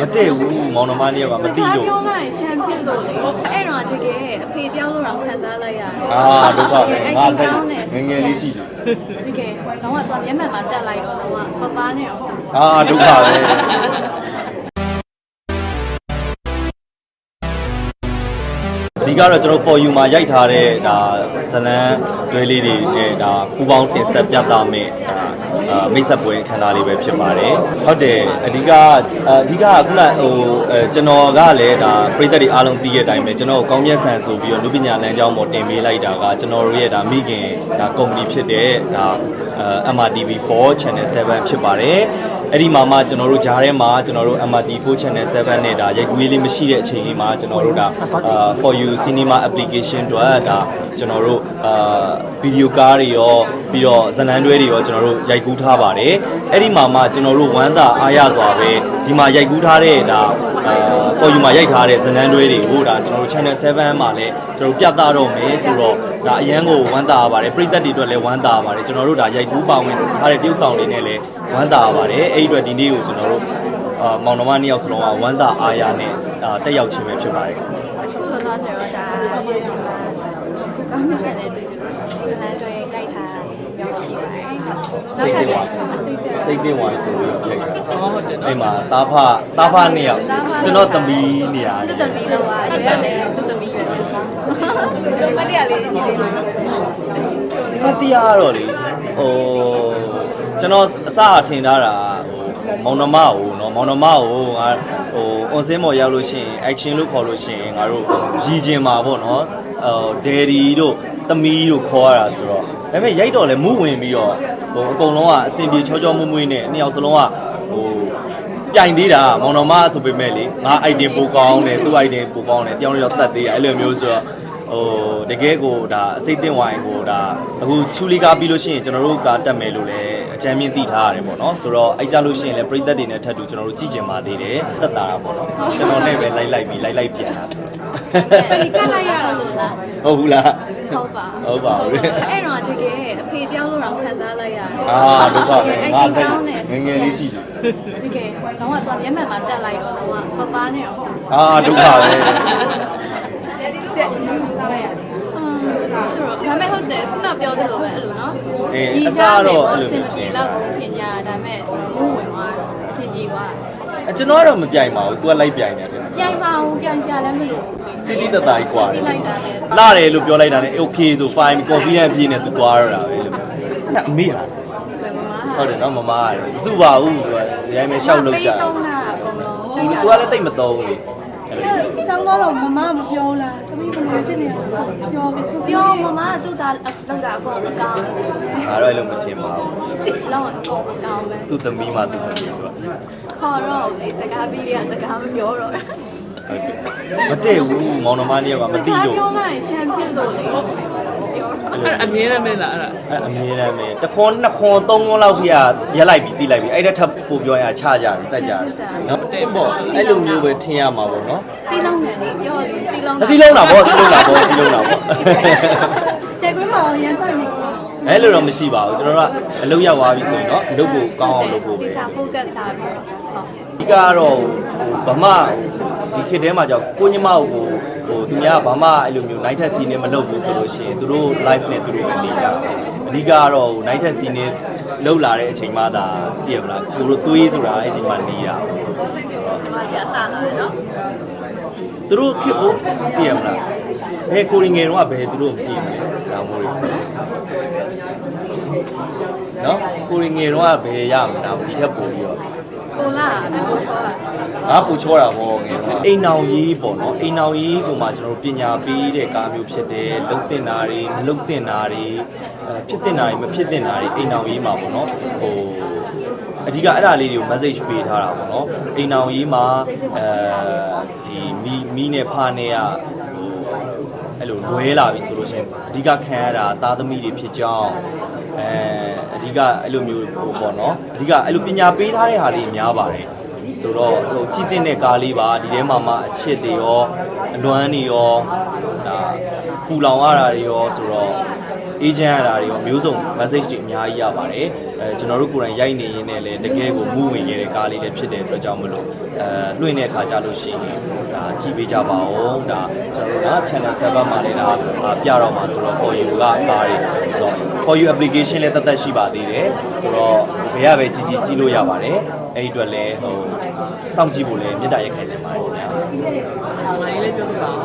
မတည့်ဘူးမောင်နှမလေးကမသိလို့ပြောလိုက်ရှမ်းဖြစ်လို့လေအဲ့တော့တကယ်အဖေတယောက်လို့တော့ခံစားလိုက်ရတယ်အာဒုက္ခပဲအဲ့ငါဒီတက်ကောင်းတယ်ငယ်ငယ်လေးရှိတယ်တကယ်တော့ကတော့မျက်မှန်မှာတက်လိုက်တော့တော့ပပနဲ့တော့အာဒုက္ခပဲဒီကတော့ကျွန်တော် for you မှာရိုက်ထားတဲ့ဒါဇလန်းတွဲလေးတွေနဲ့ဒါပူပေါင်းတင်ဆက်ပြသမယ်ဒါအာ မိတ်ဆက်ပွဲအခမ်းအနားလေးပဲဖြစ်ပါတယ်ဟုတ်တယ်အဓိကအဓိကကခုနဟိုအဲကျွန်တော်ကလည်းဒါပြည်သက်တွေအားလုံးသိရတဲ့အတိုင်းပဲကျွန်တော်ကောင်းမြတ်ဆန်ဆိုပြီးတော့လူပညာလမ်းကြောင်းပေါ်တင်ပေးလိုက်တာကကျွန်တော်တို့ရဲ့ဒါမိခင်ဒါကုမ္ပဏီဖြစ်တဲ့ဒါအဲ MRTV4 Channel 7ဖြစ်ပါတယ် အဲ့ဒီမှာမှကျွန်တော်တို့ဂျားထဲမှာကျွန်တော်တို့ MRT4 Channel 7နဲ့ဒါရိုက်ကူးရေးလေးမရှိတဲ့အချိန်လေးမှာကျွန်တော်တို့ဒါအာ For You Cinema application တို့ဒါကျွန်တော်တို့အာဗီဒီယိုကားတွေရောပြီးတော့ဇာတ်လမ်းတွဲတွေရောကျွန်တော်တို့ရိုက်ကူးထားပါတယ်အဲ့ဒီမှာမှကျွန်တော်တို့ဝမ်းသာအားရစွာပဲဒီမှာရိုက်ကူးထားတဲ့ဒါအာ For You မှာရိုက်ထားတဲ့ဇာတ်လမ်းတွဲတွေကိုဒါကျွန်တော်တို့ Channel 7မှာလည်းကျွန်တော်တို့ပြသတော့မယ်ဆိုတော့ဒါအရန်ကိုဝမ်းသာရပါတယ်ပြည်သက်တွေအတွက်လည်းဝမ်းသာရပါတယ်ကျွန်တော်တို့ဒါရိုက်ကူးပါဝင်ထားတဲ့တရုပ်ဆောင်တွေနဲ့လည်းဝမ်းသာရပါတယ်အဲ့ဒီအတွက်ဒီနေ့ကိုကျွန်တော်တို့အာမောင်နှမနှစ်ယောက်စလုံးကဝမ်းသာအားရနဲ့အာတက်ရောက်ခြင်းပဲဖြစ်ပါတယ်အခုလောလောဆယ်တော့ဒါကိုကောင်းမြတ်ဆက်တဲ့တူတူဇလန်တွေတိုက်ထားရောက်ရှိပါတယ်စိတ်သက်စိတ်သိဝိုင်းဆိုပြီးတော့ရိုက်တာဟုတ်တယ်အဲ့မှာတာဖတာဖနှစ်ယောက်ကျွန်တော်သမီးနေရာသူ့သမီးလောက်ပါရွယ်ရတယ်သူ့သမီးရွယ်တယ်မတရားလေးရှိသေးတယ်မတရားတော့လေဟို ကျွန်တော်အစအထင်ထားတာဟိုမောင်နှမကိုနော်မောင်နှမကိုငါဟို on scene ပေါ်ရောက်လို့ရှိရင် action လို့ခေါ်လို့ရှိရင်ငါတို့ရည်ကျင်မှာပေါ့နော်ဟို daddy တို့သမီးတို့ခေါ်ရတာဆိုတော့ဒါပေမဲ့ရိုက်တော့လဲမူးဝင်ပြီးတော့ဟိုအကုန်လုံးကအစင်ပြေချောချောမွေ့မွေ့နဲ့နှစ်ယောက်စလုံးကဟိုပြိုင်သေးတာမောင်တော်မဆိုပေမဲ့လေငါ item ပိုကောင်းတယ်သူ့ item ပိုကောင်းတယ်တယောက်တစ်ယောက်တတ်သေးတယ်အဲ့လိုမျိုးဆိုတော့ဟိုတကယ်ကိုဒါအစိတ်တင်ဝိုင်းကိုဒါအခုချူလီကားပြီးလို့ရှိရင်ကျွန်တော်တို့ကတက်မယ်လို့လည်းအ ကြမ်းမြင့်သိထားရတယ်ပေါ့နော်ဆိုတော့အဲ့ကြလို့ရှိရင်လည်းပြည်သက်တွေနဲ့ထပ်တူကျွန်တော်တို့ကြည့်ကြင်ပါသေးတယ်တက်တာတာပေါ့နော်ကျွန်တော်နဲ့ပဲလိုက်လိုက်ပြီးလိုက်လိုက်ပြန်တာဆိုတော့ဒီကလိုက်ရတော့ဆိုတာဟုတ်ဘူးလားဟုတ်ပါဟုတ်ပါဘူးလေအဲ့တော့တကယ်အဖေတယောက်လို့တော့ခံစားလိုက်ရတယ်အာဒုက္ခပဲအဲ့ငါဒီတက်ကောင်းတယ်ငယ်ငယ်လေးရှိတယ်တကယ်တော့ကတော့မျက်မှန်မှာတက်လိုက်တော့တော့ပပနဲ့တော့အာဒုက္ခပဲတက်ဒီလိုတက်ထားလိုက်ရတယ် ဒါမဲ့ဟုတ်တယ်ခုနပြောသလိုပဲအဲ့လိုနော်စင်ပြေလောက်ထင်ကြဒါမဲ့မှုဝင်သွားစင်ပြေသွား အကျွန်တော်ကတော့မပြိုင်ပါဘူး तू ကလိုက်ပြိုင်တယ်တဲ့ ကြိုင်ပါအောင်ပြန်စရာလည်းမလို တိတိတတ်တာကြီးกว่า ကြည့်လိုက်တာလေ လာတယ်လို့ပြောလိုက်တာနဲ့ okay ဆို fine confident အပြည့်နဲ့ तू သွားရတာပဲလို့အဲ့အမေလားဟုတ်တယ်နော်မမရတယ်မစုပါဘူးသူကရိုင်းမဲရှောက်လို့ကြာ တော့တာအကုန်လုံး သူကလည်းတိတ်မတော့ဘူးလေ ကျောင်းသားတော့မမမပြောလားသမီးဘယ်လိုဖြစ်နေလဲဆိုပြောခဲ့ပြောမမကသူ့သားလောက်တာအကုန်အကောင်ငါတော့အဲ့လိုမထင်ပါဘူးလောက်အကုန်အကောင်ပဲသူ့သမီးမှသူ့သမီးဆိုတာခေါ်တော့ဒီစကားပြီးရစကားမပြောတော့ဟုတ်တယ်မတည့်ဘူးမောင်နှမလေးကမသိလို့ပြောလိုက်ရှမ်းဖြစ်လို့လေ ပြောအဲ့အမြင်နဲ့မင်းလားအဲ့ဒါအဲ့အမြင်နဲ့ပဲတစ်ခွန်းနှစ်ခွန်းသုံးခွန်းလောက်ထိကရက်လိုက်ပြီးတိလိုက်ပြီးအဲ့ဒါထပ်ပို့ပြောရင်ချကြပြီတက်ကြတယ်နော်တဲ့ပေါ့အဲ့လိုမျိုးပဲထင်ရမှာပေါ့နော်စီလုံးနဲ့နေပြောစီလုံးအစီလုံးတာပေါ့စီလုံးတာပေါ့စီလုံးတာပေါ့ကျေကွင်းမအောင်ရန်တက်နေတယ်အဲ့လိုတော့မရှိပါဘူးကျွန်တော်တို့ကအလုပ်ရောက်သွားပြီဆိုရင်တော့အလုပ်ကိုကောင်းအောင်လုပ်ဖို့ပဲဒီစာ focus ထားပြီးတော့ဟုတ်ဒီကတော့ဟိုဗမာဒီခေတ်ထဲမှာကြောက်ကိုညမကို ဟိုသူများကဗမာအဲ့လိုမျိုး night scene နဲ့မလုပ်ဘူးဆိုလို့ရှိရင်သူတို့ live နဲ့သူတို့ပဲနေကြတယ်အဓိကကတော့ဟို night scene နဲ့လောက်လာတဲ့အချိန်မှသာပြည့်မလားကိုတို့သွေးဆိုတာအဲ့အချိန်မှနေတာသူတို့ခေတ်ကိုပြည့်မလားဘယ်ကိုရင်ငယ်တော့ဘယ်သူတို့ပြည့်မလဲဒါမို့လေနော်ကိုရင်ငယ်တော့ဘယ်ရမလားဒီထက်ပိုပြီးတော့ ကိုလာတကူခေါ်တာငါပူချောတာပေါ့ငယ်တော့အိမ်နောင်ရေးပေါ့နော်အိမ်နောင်ရေးကိုမှကျွန်တော်တို့ပညာပေးတဲ့ကားမျိုးဖြစ်တယ်လုံတင်တာတွေမလုံတင်တာတွေအဲဖြစ်တင်တာတွေမဖြစ်တင်တာတွေအိမ်နောင်ရေးမှာပေါ့နော်ဟိုအဓိကအဲ့ဒါလေးတွေကို message ပေးထားတာပေါ့နော်အိမ်နောင်ရေးမှာအဲဒီမီမီနဲ့ဖာနဲ့ကဟိုအဲ့လိုလွဲလာပြီဆိုလို့ရှိရင်အဓိကခံရတာသားသမီးတွေဖြစ်ကြောင်း အဲအဓိကအဲ့လိုမျိုးဟိုပေါ့နော်အဓိကအဲ့လိုပညာပေးထားတဲ့ဟာတွေများပါတယ်ဆိုတော့ဟိုကြည့်တဲ့ကားလေးပါဒီထဲမှာမှအချစ်တွေရောအလွမ်းတွေရောဒါပူလောင်ရတာတွေရောဆိုတော့ agent ရတာတွေရောမျိုးစုံ message တွေအများကြီးရပါတယ်အဲကျွန်တော်တို့ကိုယ်တိုင်ရိုက်နေရင်းနဲ့လည်းတကယ်ကိုမူဝင်ခဲ့တဲ့ကားလေးလည်းဖြစ်တဲ့အတွက်ကြောင့်မလို့အဲလွှင့်တဲ့အခါကြလို့ရှိရင်ဒါကြည့်ပေးကြပါဦးဒါကျွန်တော်တို့က channel 7မှာလည်းဒါပြတော့မှာဆိုတော့ for you ကကားတွေဆိုတော့ for you application လည်းတသက်ရှိပါသေးတယ်ဆိုတော့ဘယ်ရပဲကြည့်ကြည့်ကြည့်လို့ရပါတယ်အဲ့ဒီအတွက်လည်းဟိုစောင့်ကြည့်ဖို့လည်းမေတ္တာရက်ခံချင်ပါတယ်ခင်ဗျာ။ငါလေးလေးပြောပြပါဦး